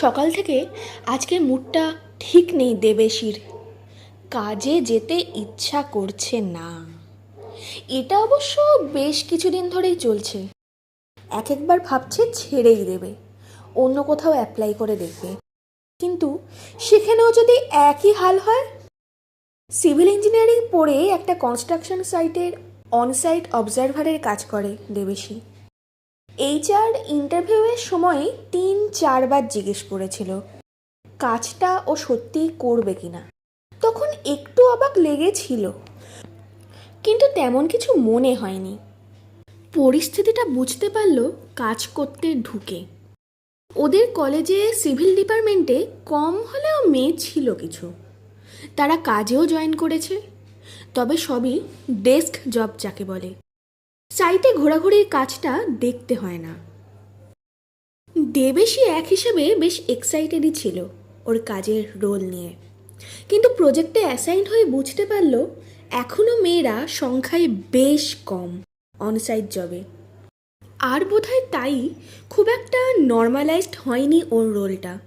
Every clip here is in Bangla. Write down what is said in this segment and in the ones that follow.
সকাল থেকে আজকে মুডটা ঠিক নেই দেবেশির। কাজে যেতে ইচ্ছা করছে না। এটা অবশ্য বেশ কিছুদিন ধরেই চলছে। এক একবার ভাবছে ছেড়েই দেবে। অন্য কোথাও অ্যাপ্লাই করে দেখবে। কিন্তু সেখানেও যদি একই হাল হয়? সিভিল ইঞ্জিনিয়ারিং পড়ে একটা কনস্ট্রাকশন সাইটের অনসাইট অবজারভারের কাজ করে দেবেশি। এইচআর ইন্টারভিউয়ের সময় তিন চারবার জিজ্ঞেস করেছিল, কাজটা ও সত্যিই করবে কিনা তখন একটু অবাক লেগেছিল, কিন্তু তেমন কিছু মনে হয়নি। পরিস্থিতিটা বুঝতে পারল কাজ করতে ঢুকে। ওদের কলেজে সিভিল ডিপার্টমেন্টে কম হলেও মেয়ে ছিল কিছু। তারা কাজেও জয়েন করেছে, তবে সবই ডেস্ক জব যাকে বলে। সাইটে ঘোরাঘুরির কাজটা দেখতে হয় না। দেবেশি এক হিসেবে বেশ এক্সাইটেডই ছিল ওর কাজের রোল নিয়ে। কিন্তু প্রজেক্টে অ্যাসাইন হয়ে বুঝতে পারল এখনও মেয়েরা সংখ্যায় বেশ কম অনসাইট জবে আর বোধহয় তাই খুব একটা নর্মালাইজড হয়নি ওর রোলটা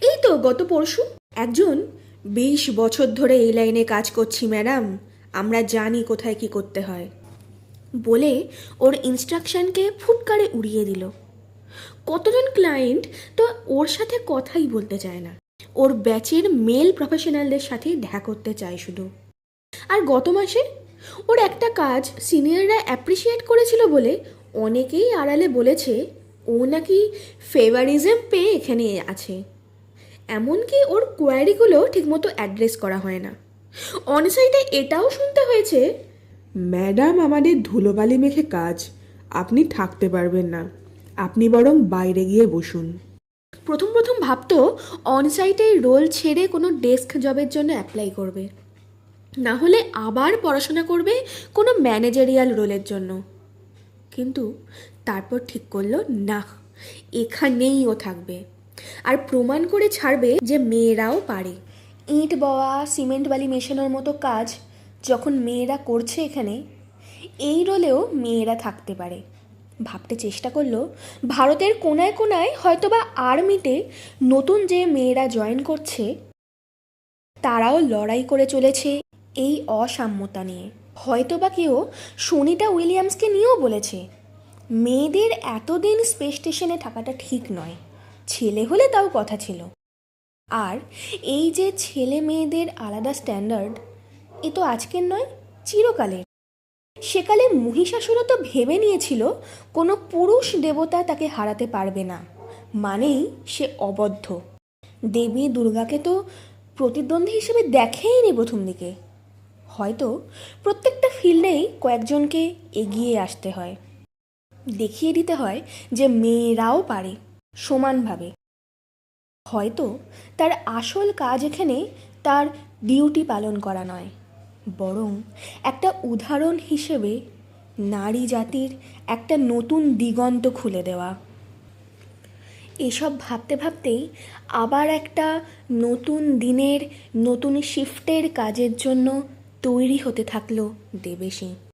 এই তো গত পরশু একজন, বিশ বছর ধরে এই লাইনে কাজ করছি ম্যাডাম আমরা জানি কোথায় কি করতে হয়। বলে ওর ইনস্ট্রাকশনকে ফুটকারে উড়িয়ে দিল। কতজন ক্লায়েন্ট তো ওর সাথে কথাই বলতে চায় না। ওর ব্যাচের মেল প্রফেশনালদের সাথে দেখা করতে চায় শুধু। আর গত মাসে ওর একটা কাজ সিনিয়ররা অ্যাপ্রিসিয়েট করেছিল বলে অনেকেই আড়ালে বলেছে, ও নাকি ফেভারিজম পেয়ে এখানে আছে। এমনকি ওর কোয়ারিগুলো ঠিকমতো অ্যাড্রেস করা হয় না। অনসাইটে এটাও শুনতে হয়েছে ম্যাডাম আমাদের ধুলোবালি মেখে কাজ। আপনি থাকতে পারবেন না। আপনি বরং বাইরে গিয়ে বসুন। প্রথম প্রথম ভাবতো অনসাইটের রোল ছেড়ে কোনো ডেস্ক জবের জন্য অ্যাপ্লাই করবে। না হলে আবার পড়াশোনা করবে কোনো ম্যানেজারিয়াল রোলের জন্য। কিন্তু তারপর ঠিক করল, না, এখানেই ও থাকবে। আর প্রমাণ করে ছাড়বে যে মেয়েরাও পারে। ইট বওয়া, সিমেন্ট বালি মেশানোর মতো কাজ যখন মেয়েরা করছে এখানে, এই রোলেও মেয়েরা থাকতে পারে। ভাবতে চেষ্টা করল, ভারতের কোনায় কোনায় হয়তোবা আর্মিতে নতুন যে মেয়েরা জয়েন করছে, তারাও লড়াই করে চলেছে এই অসাম্যতা নিয়ে। হয়তোবা কেউ সুনিতা উইলিয়ামসকে নিয়েও বলেছে, মেয়েদের এতদিন স্পেস স্টেশনে থাকাটা ঠিক নয়। ছেলে হলে তাও কথা ছিল। আর এই যে ছেলে মেয়েদের আলাদা স্ট্যান্ডার্ড এ তো আজকের নয়, চিরকালের। সেকালে মহিষাসুরও তো ভেবে নিয়েছিল, কোনো পুরুষ দেবতা তাকে হারাতে পারবে না। মানেই সে অবদ্ধ। দেবী দুর্গাকে তো প্রতিদ্বন্দ্বী হিসেবে দেখেইনি প্রথম দিকে। হয়তো প্রত্যেকটা ফিল্ডেই কয়েকজনকে এগিয়ে আসতে হয়। দেখিয়ে দিতে হয় যে মেয়েরাও পারে, সমানভাবে। হয়তো তার আসল কাজ এখানে তার ডিউটি পালন করা নয়। বরং একটা উদাহরণ হিসেবে নারী জাতির একটা নতুন দিগন্ত খুলে দেওয়া। এসব ভাবতে ভাবতেই আবার একটা নতুন দিনের, নতুন শিফটের কাজের জন্য তৈরি হতে থাকল দেবেশী